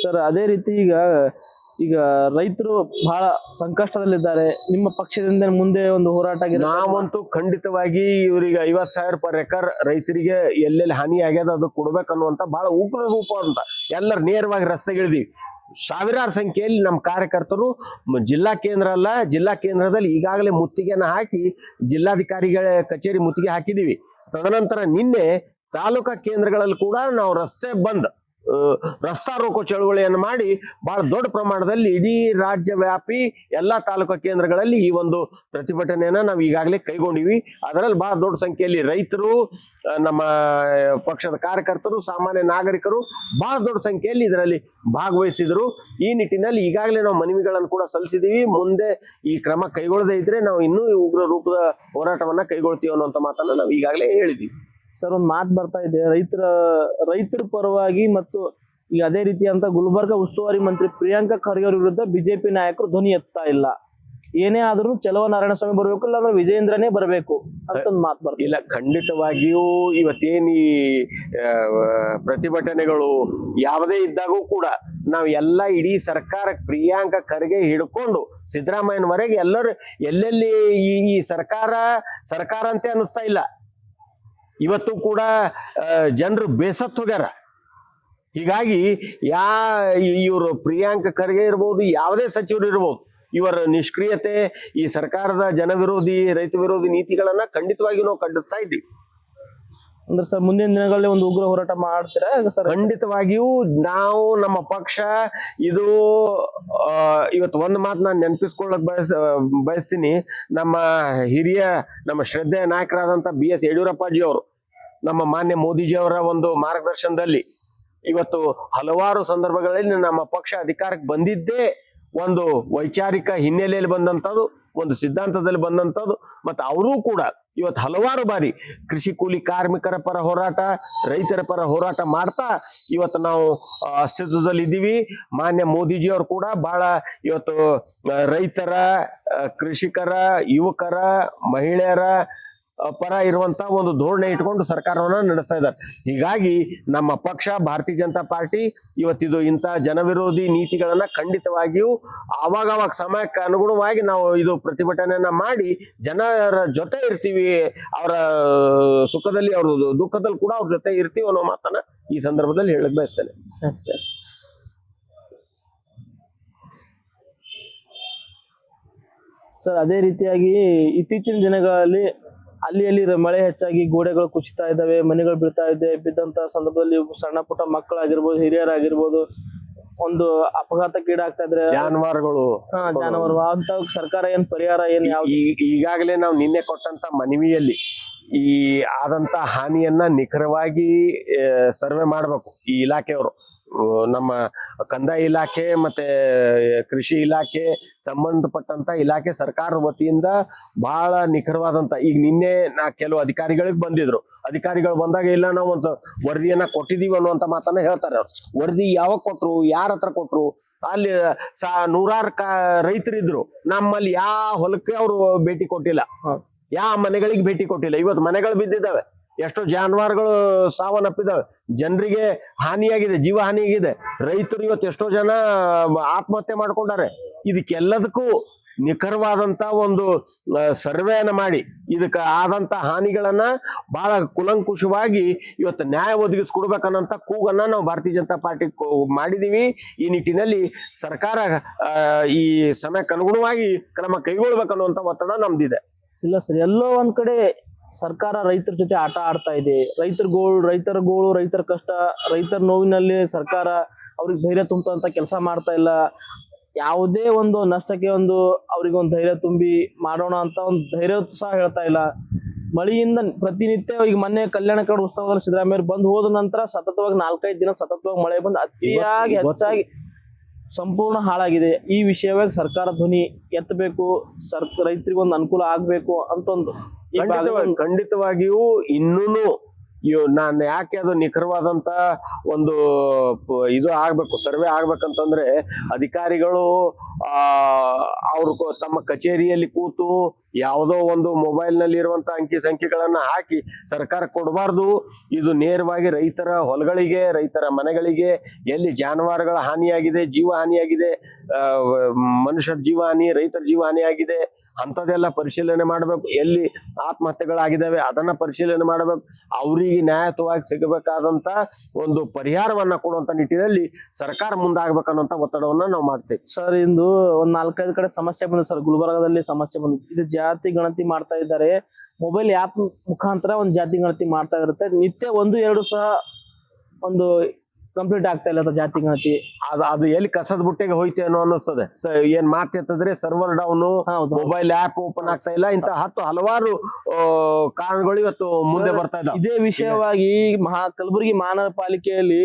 ಸರ್ ಅದೇ ರೀತಿ ಈಗ ಈಗ ರೈತರು ಬಹಳ ಸಂಕಷ್ಟದಲ್ಲಿದ್ದಾರೆ. ನಿಮ್ಮ ಪಕ್ಷದಿಂದ ಮುಂದೆ ಒಂದು ಹೋರಾಟ. ನಾವಂತೂ ಖಂಡಿತವಾಗಿ ಇವ್ರಿಗೆ ಐವತ್ ಸಾವಿರ ಪರ್ ಎಕರ್ ರೈತರಿಗೆ ಎಲ್ಲೆಲ್ಲಿ ಹಾನಿ ಆಗ್ಯದ ಅದು ಕೊಡ್ಬೇಕನ್ನುವಂತ ಬಹಳ ಉಗ್ರ ರೂಪ ಅಂತ. ಎಲ್ಲರ ನೇರವಾಗಿ ರಸ್ತೆಗಿಳಿದೀವಿ ಸಾವಿರಾರು ಸಂಖ್ಯೆಯಲ್ಲಿ ನಮ್ಮ ಕಾರ್ಯಕರ್ತರು ಜಿಲ್ಲಾ ಕೇಂದ್ರ ಅಲ್ಲ, ಜಿಲ್ಲಾ ಕೇಂದ್ರದಲ್ಲಿ ಈಗಾಗಲೇ ಮುತ್ತಿಗೆನ ಹಾಕಿ ಜಿಲ್ಲಾಧಿಕಾರಿಗಳ ಕಚೇರಿ ಮುತ್ತಿಗೆ ಹಾಕಿದೀವಿ. ತದನಂತರ ನಿನ್ನೆ ತಾಲೂಕಾ ಕೇಂದ್ರಗಳಲ್ಲಿ ಕೂಡ ನಾವು ರಸ್ತೆ ಬಂದ್ ರಸ್ತಾ ರೋಕೋ ಚಳುವಳಿಯನ್ನು ಮಾಡಿ ಬಹಳ ದೊಡ್ಡ ಪ್ರಮಾಣದಲ್ಲಿ ಇಡೀ ರಾಜ್ಯ ವ್ಯಾಪಿ ಎಲ್ಲಾ ತಾಲೂಕಾ ಕೇಂದ್ರಗಳಲ್ಲಿ ಈ ಒಂದು ಪ್ರತಿಭಟನೆಯನ್ನ ನಾವು ಈಗಾಗಲೇ ಕೈಗೊಂಡಿವಿ. ಅದರಲ್ಲಿ ಬಹಳ ದೊಡ್ಡ ಸಂಖ್ಯೆಯಲ್ಲಿ ರೈತರು ನಮ್ಮ ಪಕ್ಷದ ಕಾರ್ಯಕರ್ತರು, ಸಾಮಾನ್ಯ ನಾಗರಿಕರು ಬಹಳ ದೊಡ್ಡ ಸಂಖ್ಯೆಯಲ್ಲಿ ಇದರಲ್ಲಿ ಭಾಗವಹಿಸಿದರು. ಈ ನಿಟ್ಟಿನಲ್ಲಿ ಈಗಾಗಲೇ ನಾವು ಮನವಿಗಳನ್ನು ಕೂಡ ಸಲ್ಲಿಸಿದ್ದೀವಿ ಮುಂದೆ ಈ ಕ್ರಮ ಕೈಗೊಳ್ಳದೇ ಇದ್ರೆ ನಾವು ಇನ್ನೂ ಉಗ್ರ ರೂಪದ ಹೋರಾಟವನ್ನ ಕೈಗೊಳ್ತೀವಿ ಅನ್ನುವಂಥ ಮಾತನ್ನ ನಾವು ಈಗಾಗಲೇ ಹೇಳಿದೀವಿ. ಸರ್, ಒಂದು ಮಾತು ಬರ್ತಾ ಇದೆ. ರೈತರ ರೈತರ ಪರವಾಗಿ ಮತ್ತು ಈಗ ಅದೇ ರೀತಿಯಂತ ಗುಲ್ಬರ್ಗ ಉಸ್ತುವಾರಿ ಮಂತ್ರಿ ಪ್ರಿಯಾಂಕಾ ಖರ್ಗೆ ಅವ್ರ ವಿರುದ್ಧ ಬಿಜೆಪಿ ನಾಯಕರು ಧ್ವನಿ ಎತ್ತಾ ಇಲ್ಲ. ಏನೇ ಆದ್ರೂ ಚಲವ ನಾರಾಯಣಸ್ವಾಮಿ ಬರಬೇಕು ಇಲ್ಲ ಅಂದ್ರೆ ವಿಜಯೇಂದ್ರನೇ ಬರಬೇಕು ಅಂತ ಮಾತು ಬರ್ತದೆ ಇಲ್ಲ, ಖಂಡಿತವಾಗಿಯೂ ಇವತ್ತೇನು ಈ ಪ್ರತಿಭಟನೆಗಳು ಯಾವುದೇ ಇದ್ದಾಗೂ ಕೂಡ ನಾವು ಎಲ್ಲ ಇಡೀ ಸರ್ಕಾರ ಪ್ರಿಯಾಂಕ ಖರ್ಗೆ ಹಿಡ್ಕೊಂಡು ಸಿದ್ದರಾಮಯ್ಯನವರೆಗೆ ಎಲ್ಲರೂ ಎಲ್ಲೆಲ್ಲಿ ಈ ಈ ಸರ್ಕಾರ ಸರ್ಕಾರ ಅಂತೆ ಅನ್ನಿಸ್ತಾ ಇಲ್ಲ. ಇವತ್ತು ಕೂಡ ಜನರು ಬೇಸತ್ತು ಹೋಗ್ಯಾರ. ಹೀಗಾಗಿ ಯಾ ಇವರು ಪ್ರಿಯಾಂಕ ಖರ್ಗೆ ಇರ್ಬೋದು, ಯಾವುದೇ ಸಚಿವರು ಇರ್ಬೋದು, ಇವರ ನಿಷ್ಕ್ರಿಯತೆ ಈ ಸರ್ಕಾರದ ಜನವಿರೋಧಿ ರೈತ ವಿರೋಧಿ ನೀತಿಗಳನ್ನು ಖಂಡಿತವಾಗಿ ನಾವು ಖಂಡಿಸ್ತಾ ಇದ್ದೀವಿ. ಅಂದ್ರೆ ಸರ್, ಮುಂದಿನ ದಿನಗಳಲ್ಲಿ ಒಂದು ಉಗ್ರ ಹೋರಾಟ ಮಾಡ್ತೀರಾ? ಸರ್ ಖಂಡಿತವಾಗಿಯೂ ನಾವು ನಮ್ಮ ಪಕ್ಷ ಇದು ಇವತ್ತು ಒಂದು ಮಾತು ನಾನು ನೆನಪಿಸ್ಕೊಳ್ಳಕ್ ಬಯಸ್, ಬಯಸ್ತೀನಿ. ನಮ್ಮ ಹಿರಿಯ, ನಮ್ಮ ಶ್ರದ್ಧೆಯ ನಾಯಕರಾದಂಥ ಬಿ ಎಸ್ ಯಡಿಯೂರಪ್ಪಾಜಿ ಅವರು, ನಮ್ಮ ಮಾನ್ಯ ಮೋದಿಜಿ ಅವರ ಒಂದು ಮಾರ್ಗದರ್ಶನದಲ್ಲಿ ಇವತ್ತು ಹಲವಾರು ಸಂದರ್ಭಗಳಲ್ಲಿ ನಮ್ಮ ಪಕ್ಷ ಅಧಿಕಾರಕ್ಕೆ ಬಂದಿದ್ದೇ ಒಂದು ವೈಚಾರಿಕ ಹಿನ್ನೆಲೆಯಲ್ಲಿ ಬಂದಂಥದ್ದು, ಒಂದು ಸಿದ್ಧಾಂತದಲ್ಲಿ ಬಂದಂಥದ್ದು, ಮತ್ತು ಅವರೂ ಕೂಡ ಇವತ್ತು ಹಲವಾರು ಬಾರಿ ಕೃಷಿ ಕೂಲಿ ಕಾರ್ಮಿಕರ ಪರ ಹೋರಾಟ, ರೈತರ ಪರ ಹೋರಾಟ ಮಾಡ್ತಾ ಇವತ್ತು ನಾವು ಅಸ್ತಿತ್ವದಲ್ಲಿ ಇದ್ದೀವಿ ಮಾನ್ಯ ಮೋದಿಜಿ ಅವರು ಕೂಡ ಭಾಳ ಇವತ್ತು ರೈತರ ಕೃಷಿಕರ, ಯುವಕರ, ಮಹಿಳೆಯರ ಪರ ಇರುವಂತ ಒಂದು ಧೋರಣೆ ಇಟ್ಕೊಂಡು ಸರ್ಕಾರವನ್ನ ನಡೆಸ್ತಾ ಇದ್ದಾರೆ. ಹೀಗಾಗಿ ನಮ್ಮ ಪಕ್ಷ, ಭಾರತೀಯ ಜನತಾ ಪಾರ್ಟಿ ಇವತ್ತಿದು ಇಂಥ ಜನವಿರೋಧಿ ನೀತಿಗಳನ್ನ ಖಂಡಿತವಾಗಿಯೂ ಆವಾಗ ಅವಾಗ ಸಮಯಕ್ಕೆ ಅನುಗುಣವಾಗಿ ನಾವು ಇದು ಪ್ರತಿಭಟನೆಯನ್ನ ಮಾಡಿ ಜನರ ಜೊತೆ ಇರ್ತೀವಿ, ಅವರ ಸುಖದಲ್ಲಿ, ಅವ್ರ ದುಃಖದಲ್ಲಿ ಕೂಡ ಅವ್ರ ಜೊತೆ ಇರ್ತೀವಿ ಅನ್ನೋ ಮಾತನ್ನ ಈ ಸಂದರ್ಭದಲ್ಲಿ ಹೇಳಕ್ ಬಯಸ್ತೇನೆ. ಸರ್, ಅದೇ ರೀತಿಯಾಗಿ ಇತ್ತೀಚಿನ ದಿನಗಳಲ್ಲಿ ಅಲ್ಲಿ ಅಲ್ಲಿ ಮಳೆ ಹೆಚ್ಚಾಗಿ ಗೋಡೆಗಳು ಕುಸಿತಾ ಇದ್ದಾವೆ ಮನೆಗಳು ಬೀಳ್ತಾ ಇದೆ. ಬಿದ್ದಂತ ಸಂದರ್ಭದಲ್ಲಿ ಸಣ್ಣ ಪುಟ್ಟ ಮಕ್ಕಳಾಗಿರ್ಬೋದು ಹಿರಿಯರಾಗಿರ್ಬೋದು ಒಂದು ಅಪಘಾತಕ್ಕೀಡಾಗ್ತಾ ಇದ್ರೆ ಜಾನುವಾರುಗಳು. ಹಾ ಜಾನುವಾರು. ಅಂತ ಸರ್ಕಾರ ಏನ್ ಪರಿಹಾರ ಏನ್ ಯಾವ ಈಗಾಗಲೇ ನಾವು ನಿನ್ನೆ ಕೊಟ್ಟಂತ ಮನವಿಯಲ್ಲಿ ಈ ಆದಂತ ಹಾನಿಯನ್ನ ನಿಖರವಾಗಿ ಸರ್ವೆ ಮಾಡಬೇಕು ಈ ಇಲಾಖೆಯವರು. ನಮ್ಮ ಕಂದಾಯ ಇಲಾಖೆ ಮತ್ತೆ ಕೃಷಿ ಇಲಾಖೆ ಸಂಬಂಧಪಟ್ಟಂತ ಇಲಾಖೆ ಸರ್ಕಾರದ ವತಿಯಿಂದ ಬಹಳ ನಿಖರವಾದಂತ ಈಗ ನಿನ್ನೆ ನಾ ಕೆಲವು ಅಧಿಕಾರಿಗಳಿಗೆ ಬಂದಿದ್ರು. ಅಧಿಕಾರಿಗಳು ಬಂದಾಗ ಇಲ್ಲ ನಾವು ಒಂದು ವರದಿಯನ್ನ ಕೊಟ್ಟಿದೀವಿ ಅನ್ನುವಂತ ಮಾತನ್ನ ಹೇಳ್ತಾರೆ ಅವ್ರು. ವರದಿ ಯಾವಾಗ ಕೊಟ್ರು ಯಾರ ಹತ್ರ ಕೊಟ್ರು ಅಲ್ಲಿ ಸಾ ನೂರಾರು ಕ ರೈತರಿದ್ರು. ನಮ್ಮಲ್ಲಿ ಯಾವ ಹೊಲಕ್ಕೆ ಅವರು ಭೇಟಿ ಕೊಟ್ಟಿಲ್ಲ. ಯಾವ ಮನೆಗಳಿಗೆ ಭೇಟಿ ಕೊಟ್ಟಿಲ್ಲ. ಇವತ್ತು ಮನೆಗಳು ಬಿದ್ದಿದ್ದಾವೆ. ಎಷ್ಟೋ ಜಾನುವಾರುಗಳು ಸಾವನ್ನಪ್ಪಿದಾವೆ. ಜನರಿಗೆ ಹಾನಿಯಾಗಿದೆ, ಜೀವ ಹಾನಿಯಾಗಿದೆ. ರೈತರು ಇವತ್ತು ಎಷ್ಟೋ ಜನ ಆತ್ಮಹತ್ಯೆ ಮಾಡ್ಕೊಂಡಾರೆ. ಇದಕ್ಕೆಲ್ಲದಕ್ಕೂ ನಿಖರವಾದಂತ ಒಂದು ಸರ್ವೆಯನ್ನ ಮಾಡಿ, ಇದಕ್ಕೆ ಆದಂತ ಹಾನಿಗಳನ್ನ ಬಹಳ ಕುಲಂಕುಷವಾಗಿ ಇವತ್ತು ನ್ಯಾಯ ಒದಗಿಸ್ಕೊಡ್ಬೇಕನ್ನಂತ ಕೂಗನ್ನ ನಾವು ಭಾರತೀಯ ಜನತಾ ಪಾರ್ಟಿ ಮಾಡಿದೀವಿ. ಈ ನಿಟ್ಟಿನಲ್ಲಿ ಸರ್ಕಾರ ಈ ಸಮಯಕ್ಕೆ ಅನುಗುಣವಾಗಿ ಕ್ರಮ ಕೈಗೊಳ್ಬೇಕನ್ನುವಂತ ಒತ್ತಡ ನಮ್ದಿದೆ. ಇಲ್ಲ ಸರ್, ಎಲ್ಲೋ ಒಂದ್ ಕಡೆ ಸರ್ಕಾರ ರೈತರ ಜೊತೆ ಆಟ ಆಡ್ತಾ ಇದೆ. ರೈತರ ಗೋಳು ರೈತರ ಗೋಳು ರೈತರ ಕಷ್ಟ ರೈತರ ನೋವಿನಲ್ಲಿ ಸರ್ಕಾರ ಅವ್ರಿಗೆ ಧೈರ್ಯ ತುಂಬುವಂತ ಕೆಲಸ ಮಾಡ್ತಾ ಇಲ್ಲ. ಯಾವುದೇ ಒಂದು ನಷ್ಟಕ್ಕೆ ಒಂದು ಅವ್ರಿಗೆ ಒಂದು ಧೈರ್ಯ ತುಂಬಿ ಮಾಡೋಣ ಅಂತ ಒಂದು ಧೈರ್ಯ ಸಹ ಹೇಳ್ತಾ ಇಲ್ಲ. ಮಳೆಯಿಂದ ಪ್ರತಿನಿತ್ಯ ಈಗ ಮೊನ್ನೆ ಕಲ್ಯಾಣ ಕಡೆ ಉತ್ಸವದಲ್ಲಿ ಸಿದ್ದರಾಮಯ್ಯ ಬಂದು ಹೋದ ನಂತರ ಸತತವಾಗಿ ನಾಲ್ಕೈದು ದಿನ ಸತತವಾಗಿ ಮಳೆ ಬಂದು ಅತಿಯಾಗಿ ಹೆಚ್ಚಾಗಿ ಸಂಪೂರ್ಣ ಹಾಳಾಗಿದೆ. ಈ ವಿಷಯವಾಗಿ ಸರ್ಕಾರ ಧ್ವನಿ ಎತ್ತಬೇಕು ಸರ್ ರೈತರಿಗೊಂದು ಅನುಕೂಲ ಆಗಬೇಕು ಅಂತ ಒಂದು ಖಂಡಿತವಾಗಿ, ಖಂಡಿತವಾಗಿಯೂ ಇನ್ನೂ ಇವ್ ನಾನು ಯಾಕೆ ಅದು ನಿಖರವಾದಂತ ಒಂದು ಇದು ಆಗ್ಬೇಕು, ಸರ್ವೆ ಆಗ್ಬೇಕಂತಂದ್ರೆ ಅಧಿಕಾರಿಗಳು, ಆ, ಅವರು ತಮ್ಮ ಕಚೇರಿಯಲ್ಲಿ ಕೂತು ಯಾವುದೋ ಒಂದು ಮೊಬೈಲ್ನಲ್ಲಿ ಇರುವಂತ ಅಂಕಿ ಸಂಖ್ಯೆಗಳನ್ನ ಹಾಕಿ ಸರ್ಕಾರ ಕೊಡಬಾರ್ದು. ಇದು ನೇರವಾಗಿ ರೈತರ ಹೊಲಗಳಿಗೆ, ರೈತರ ಮನೆಗಳಿಗೆ, ಎಲ್ಲಿ ಜಾನುವಾರುಗಳ ಹಾನಿಯಾಗಿದೆ, ಜೀವ ಹಾನಿಯಾಗಿದೆ ಮನುಷ್ಯರ ಜೀವ ಹಾನಿ, ರೈತರ ಜೀವ ಹಾನಿಯಾಗಿದೆ ಅಂಥದ್ದೆಲ್ಲ ಪರಿಶೀಲನೆ ಮಾಡಬೇಕು. ಎಲ್ಲಿ ಆತ್ಮಹತ್ಯೆಗಳಾಗಿದ್ದಾವೆ ಅದನ್ನ ಪರಿಶೀಲನೆ ಮಾಡಬೇಕು. ಅವರಿಗೆ ನ್ಯಾಯತವಾಗಿ ಸಿಗಬೇಕಾದಂತ ಒಂದು ಪರಿಹಾರವನ್ನ ಕೊಡುವಂತ ನಿಟ್ಟಿನಲ್ಲಿ ಸರ್ಕಾರ ಮುಂದಾಗಬೇಕನ್ನುವಂತ ಒತ್ತಡವನ್ನ ನಾವು ಮಾಡ್ತೇವೆ. ಸರ್, ಇಂದು ಒಂದ್ ನಾಲ್ಕೈದು ಕಡೆ ಸಮಸ್ಯೆ ಬಂದಿದೆ ಸರ್. ಗುಲ್ಬರ್ಗದಲ್ಲಿ ಸಮಸ್ಯೆ ಬಂದಿದೆ. ಇದು ಜಾತಿ ಗಣತಿ ಮಾಡ್ತಾ ಇದ್ದಾರೆ. ಮೊಬೈಲ್ ಆ್ಯಪ್ ಮುಖಾಂತರ ಒಂದು ಜಾತಿ ಗಣತಿ ಮಾಡ್ತಾ ಇರುತ್ತೆ. ನಿತ್ಯ ಒಂದು, ಎರಡು ಸಹ ಒಂದು ಕಂಪ್ಲೀಟ್ ಆಗ್ತಾ ಇಲ್ಲ ಅಥವಾ ಜಾತಿ ಗಣತಿ ಅದು ಅದು ಎಲ್ಲಿ ಕಸದ ಬುಟ್ಟೆಗೆ ಹೋಯ್ತೇನೋ ಅನ್ನೋ ಅನ್ನಿಸ್ತದೆ. ಸ ಏನ್ ಮಾತೆತ್ತಂದ್ರೆ ಸರ್ವರ್ ಡೌನು ಹೌದು. ಮೊಬೈಲ್ ಆಪ್ ಓಪನ್ ಆಗ್ತಾ ಇಲ್ಲ. ಇಂತ ಹತ್ತು ಹಲವಾರು ಆ, ಕಾರಣಗಳು ಇವತ್ತು ಮುಂದೆ ಬರ್ತಾ ಇದ್ದಾವೆ ಇದೇ ವಿಷಯವಾಗಿ ಮಹಾ ಕಲಬುರಗಿ ಮಹಾನಗರ ಪಾಲಿಕೆಯಲ್ಲಿ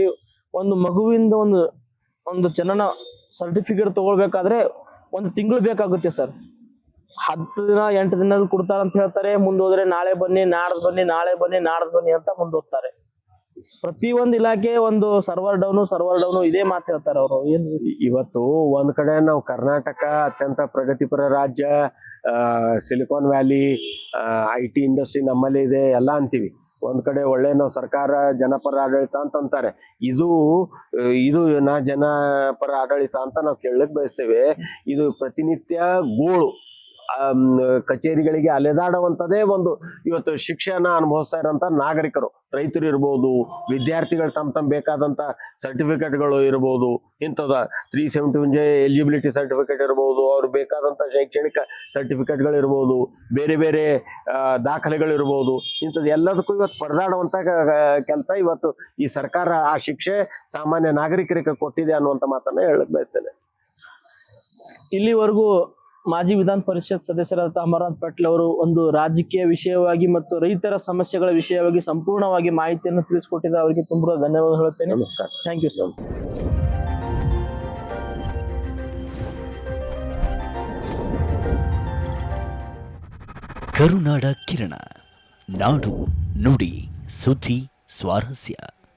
ಒಂದು ಮಗುವಿಂದ ಒಂದು ಒಂದು ಜನನ ಸರ್ಟಿಫಿಕೇಟ್ ತಗೊಳ್ಬೇಕಾದ್ರೆ ಒಂದು ತಿಂಗಳು ಬೇಕಾಗುತ್ತೆ ಸರ್. ಹತ್ತು ದಿನ ಎಂಟು ದಿನದಲ್ಲಿ ಕೊಡ್ತಾರೆ ಅಂತ ಹೇಳ್ತಾರೆ ಮುಂದೋದ್ರೆ ನಾಳೆ ಬನ್ನಿ ನಾಡ್ದು ಬನ್ನಿ ನಾಳೆ ಬನ್ನಿ ನಾಡ್ದು ಬನ್ನಿ ಅಂತ ಮುಂದೋಗ್ತಾರೆ ಪ್ರತಿ ಒಂದು ಇಲಾಖೆ ಒಂದು ಸರ್ವರ್ ಡೌನು ಸರ್ವರ್ ಡೌನು ಇದೇ ಮಾತು ಹೇಳ್ತಾರೆ ಅವರು. ಏನ್ ಇವತ್ತು ಒಂದ್ ಕಡೆ ನಾವು ಕರ್ನಾಟಕ ಅತ್ಯಂತ ಪ್ರಗತಿಪರ ರಾಜ್ಯ silicon valley I T industry ನಮ್ಮಲ್ಲಿ ಇದೆ, ಎಲ್ಲ ಅಂತೀವಿ. ಒಂದ್ ಕಡೆ ಒಳ್ಳೆ ನಾವು ಸರ್ಕಾರ, ಜನಪರ ಆಡಳಿತ ಅಂತ ಅಂತಾರೆ. ಇದು ಇದು ನಾ, ಜನಪರ ಆಡಳಿತ ಅಂತ ನಾವು ಕೇಳಕ್ ಬಯಸ್ತೇವೆ. ಇದು ಪ್ರತಿನಿತ್ಯ ಗೋಳು. ಕಚೇರಿಗಳಿಗೆ ಅಲೆದಾಡುವಂಥದ್ದೇ ಒಂದು ಇವತ್ತು ಶಿಕ್ಷಣ ಅನುಭವಿಸ್ತಾ ಇರೋಂಥ ನಾಗರಿಕರು. ರೈತರು ಇರ್ಬೋದು ವಿದ್ಯಾರ್ಥಿಗಳು ತಮ್ಮ ತಮ್ಮ ಬೇಕಾದಂಥ ಸರ್ಟಿಫಿಕೇಟ್ಗಳು ಇರ್ಬೋದು ಇಂಥದ three seventy one J eligibility certificate ಇರ್ಬೋದು ಅವ್ರು ಬೇಕಾದಂಥ ಶೈಕ್ಷಣಿಕ ಸರ್ಟಿಫಿಕೇಟ್ಗಳು ಇರ್ಬೋದು ಬೇರೆ ಬೇರೆ ಆ, ದಾಖಲೆಗಳು ಇರ್ಬೋದು ಇಂಥದ್ದು ಎಲ್ಲದಕ್ಕೂ ಇವತ್ತು ಪರದಾಡುವಂಥ ಕೆಲಸ ಇವತ್ತು ಈ ಸರ್ಕಾರ ಆ ಶಿಕ್ಷೆ ಸಾಮಾನ್ಯ ನಾಗರಿಕರಿಗೆ ಕೊಟ್ಟಿದೆ ಅನ್ನುವಂಥ ಮಾತನ್ನ ಹೇಳಕ್ ಬಯಸ್ತೇನೆ. ಇಲ್ಲಿವರೆಗೂ ಮಾಜಿ ವಿಧಾನ ಪರಿಷತ್ ಸದಸ್ಯರಾದ ಅಮರನಾಥ್ ಪಾಟೀಲ್ ಅವರು ಒಂದು ರಾಜಕೀಯ ವಿಷಯವಾಗಿ ಮತ್ತು ರೈತರ ಸಮಸ್ಯೆಗಳ ವಿಷಯವಾಗಿ ಸಂಪೂರ್ಣವಾಗಿ ಮಾಹಿತಿಯನ್ನು ತಿಳಿಸಿಕೊಟ್ಟಿದ್ದ ಅವರಿಗೆ ತುಂಬ ಧನ್ಯವಾದ ಹೇಳುತ್ತೇನೆ. ನಮಸ್ಕಾರ. ಥ್ಯಾಂಕ್ ಯು ಸರ್ ಕರುನಾಡ ಕಿರಣ ನಾಡು ನುಡಿ ಸುದ್ದಿ ಸ್ವಾರಸ್ಯ.